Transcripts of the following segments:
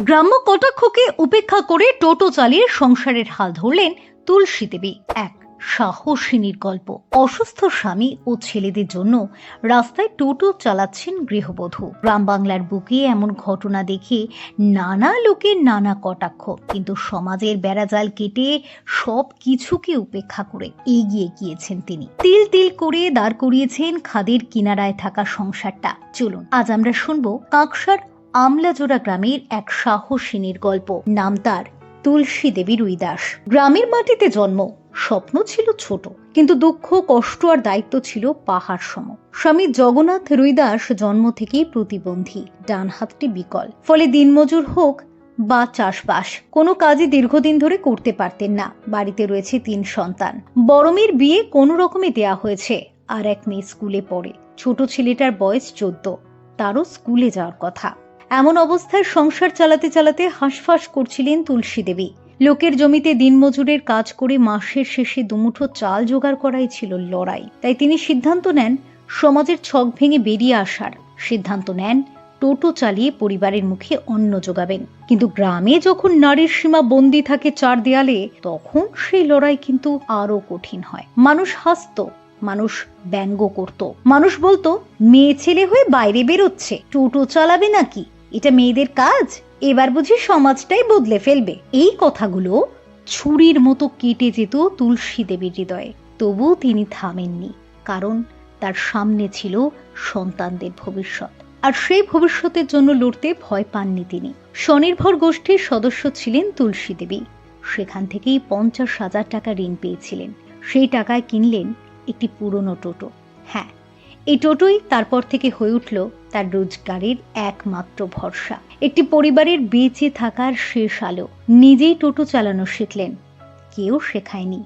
গ্রাম্য কটাক্ষকে উপেক্ষা করে টোটো চালিয়ে সংসারের হাল ধরলেন তুলসী দেবী। এক সাহসিনীর গল্প। অসুস্থ স্বামী ও ছেলেদের জন্য রাস্তায় টোটো চালাচ্ছেন গৃহবধূ। গ্রাম বাংলার বুকে এমন ঘটনা দেখে নানা লোকের নানা কটাক্ষ। কিন্তু সমাজের বেড়াজাল কেটে সব কিছুকে উপেক্ষা করে এগিয়ে গিয়েছেন তিনি। তিল তিল করে দাঁড় করিয়েছেন খাদের কিনারায় থাকা সংসারটা। চলুন, আজ আমরা শুনব কাঁকসার আমলাজোড়া গ্রামের এক সাহসিনীর গল্প। নাম তার, তুলসী দেবী রুইদাস। গ্রামের মাটিতে জন্ম, স্বপ্ন ছিল ছোট। কিন্তু দুঃখ, কষ্ট আর দায়িত্ব ছিল পাহাড় সম। স্বামী জগন্নাথ রুইদাস জন্ম থেকেই প্রতিবন্ধী, ডান হাতটি বিকল। ফলে দিনমজুর হোক বা চাষবাস, কোনো কাজই দীর্ঘদিন ধরে করতে পারতেন না। বাড়িতে রয়েছে তিন সন্তান। বড় মেয়ের বিয়ে কোনো রকমে দেয়া হয়েছে, আর এক মেয়ে স্কুলে পড়ে। ছোট ছেলেটার বয়স চোদ্দ, তারও স্কুলে যাওয়ার কথা। এমন অবস্থায় সংসার চালাতে চালাতে হাঁসফাঁস করছিলেন তুলসী দেবী। লোকের জমিতে দিনমজুরের কাজ করে মাসের শেষে দুমুঠো চাল জোগাড় করাই ছিল লড়াই। তাই তিনি সিদ্ধান্ত নেন, সমাজের ছক ভেঙে বেরিয়ে আসার। সিদ্ধান্ত নেন, টোটো চালিয়ে পরিবারের মুখে অন্ন যোগাবেন কিন্তু গ্রামে যখন নারীর সীমা বন্দি থাকে চার দেয়ালে, তখন সেই লড়াই কিন্তু আরও কঠিন হয়। মানুষ হাসত, মানুষ ব্যঙ্গ করত। মানুষ বলতো, মেয়ে ছেলে হয়ে বাইরে বেরোচ্ছে, টোটো চালাবে নাকি? এটা মেয়েদের কাজ? এবার বুঝি সমাজটাই বদলে ফেলবে। এই কথাগুলো ছুরির মতো কেটে যেত তুলসী দেবীর হৃদয়ে। তবুও তিনি থামেননি, কারণ তার সামনে ছিল সন্তানদের ভবিষ্যৎ। আর সেই ভবিষ্যতের জন্য লড়তে ভয় পাননি তিনি। স্বনির্ভর গোষ্ঠীর সদস্য ছিলেন তুলসী দেবী। সেখান থেকেই পঞ্চাশ হাজার টাকা ঋণ পেয়েছিলেন। সেই টাকায় কিনলেন একটি পুরনো টোটো। হ্যাঁ এই টোটোই তারপর থেকে হয়ে উঠল তার রোজগারের একমাত্র ভরসা। একটি পরিবারের বেঁচে থাকার শেষ আলো নিজেই টোটো চালানো শিখলেন। কেউ শেখায়নি।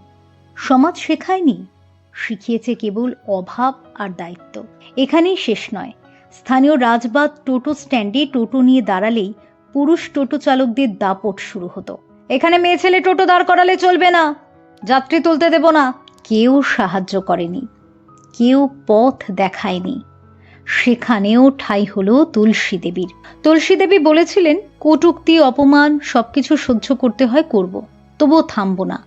সমাজ শেখায়নি। শিখিয়েছে কেবল অভাব আর দায়িত্ব। এখানেই শেষ নয়। স্থানীয় রাজবাদ টোটো স্ট্যান্ডে টোটো নিয়ে দাঁড়ালেই পুরুষ টোটো চালকদের দাপট শুরু হতো। এখানে মেয়ে ছেলে টোটো দাঁড় করালে চলবে না। যাত্রী তুলতে দেব না। কেউ সাহায্য করেনি। কেউ পথ দেখায়নি। সেখানেও ঠাই হলো তুলসী দেবীর। তুলসী দেবী বলেছিলেন, কটুক্তি, অপমান, সবকিছু সহ্য করতে হয় করব, তবুও থামবো না,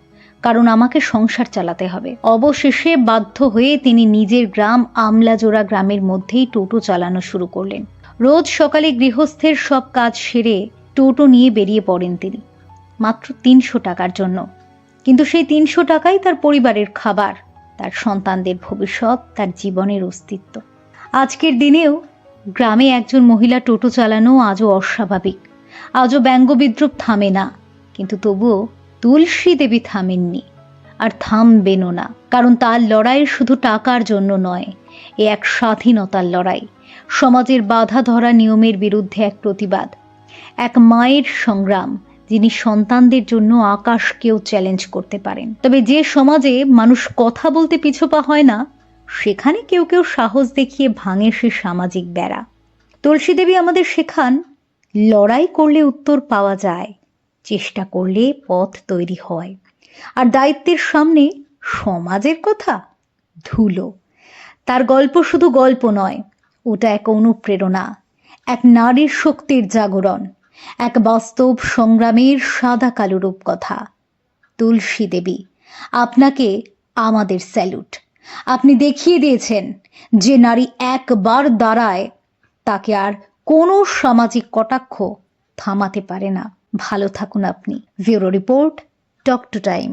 কারণ আমাকে সংসার চালাতে হবে। অবশেষে বাধ্য হয়ে তিনি নিজের গ্রাম আমলাজোড়া গ্রামের মধ্যেই টোটো চালানো শুরু করলেন। রোজ সকালে গৃহস্থের সব কাজ সেরে টোটো নিয়ে বেরিয়ে পড়েন তিনি, মাত্র তিনশো টাকার জন্য। কিন্তু সেই তিনশো টাকাই তার পরিবারের খাবার, তার সন্তানদের ভবিষ্যৎ, তার জীবনের অস্তিত্ব। আজকের দিনেও গ্রামে একজন মহিলা টোটো চালানো আজও অস্বাভাবিক। আজও ব্যঙ্গ বিদ্রুপ থামে না, কিন্তু তবুও তুলসী দেবী থামেননি আর থামবেনও না, কারণ তার লড়াই শুধু টাকার জন্য নয়, এ এক স্বাধীনতার লড়াই। সমাজের বাধা ধরা নিয়মের বিরুদ্ধে এক প্রতিবাদ, এক মায়ের সংগ্রাম, যিনি সন্তানদের জন্য আকাশকেও চ্যালেঞ্জ করতে পারেন। তবে যে সমাজে মানুষ কথা বলতে পিছপা হয় না সেখানে কেউ কেউ সাহস দেখিয়ে ভাঙে সে সামাজিক বেড়া। তুলসী দেবী আমাদের শেখান, লড়াই করলে উত্তর পাওয়া যায়, চেষ্টা করলে পথ তৈরি হয়। আর দায়িত্বের সামনে সমাজের কথা? ধুলো। তার গল্প শুধু গল্প নয়, ওটা এক অনুপ্রেরণা, এক নারীর শক্তির জাগরণ, এক বাস্তব সংগ্রামের সাদা কালো রূপকথা। তুলসী দেবী, আপনাকে আমাদের স্যালুট। আপনি দেখিয়ে দিয়েছেন যে নারী একবার দাঁড়ায়, তাকে আর কোনো সামাজিক কটাক্ষ থামাতে পারে না। ভালো থাকুন আপনি। Bureau report talk to time.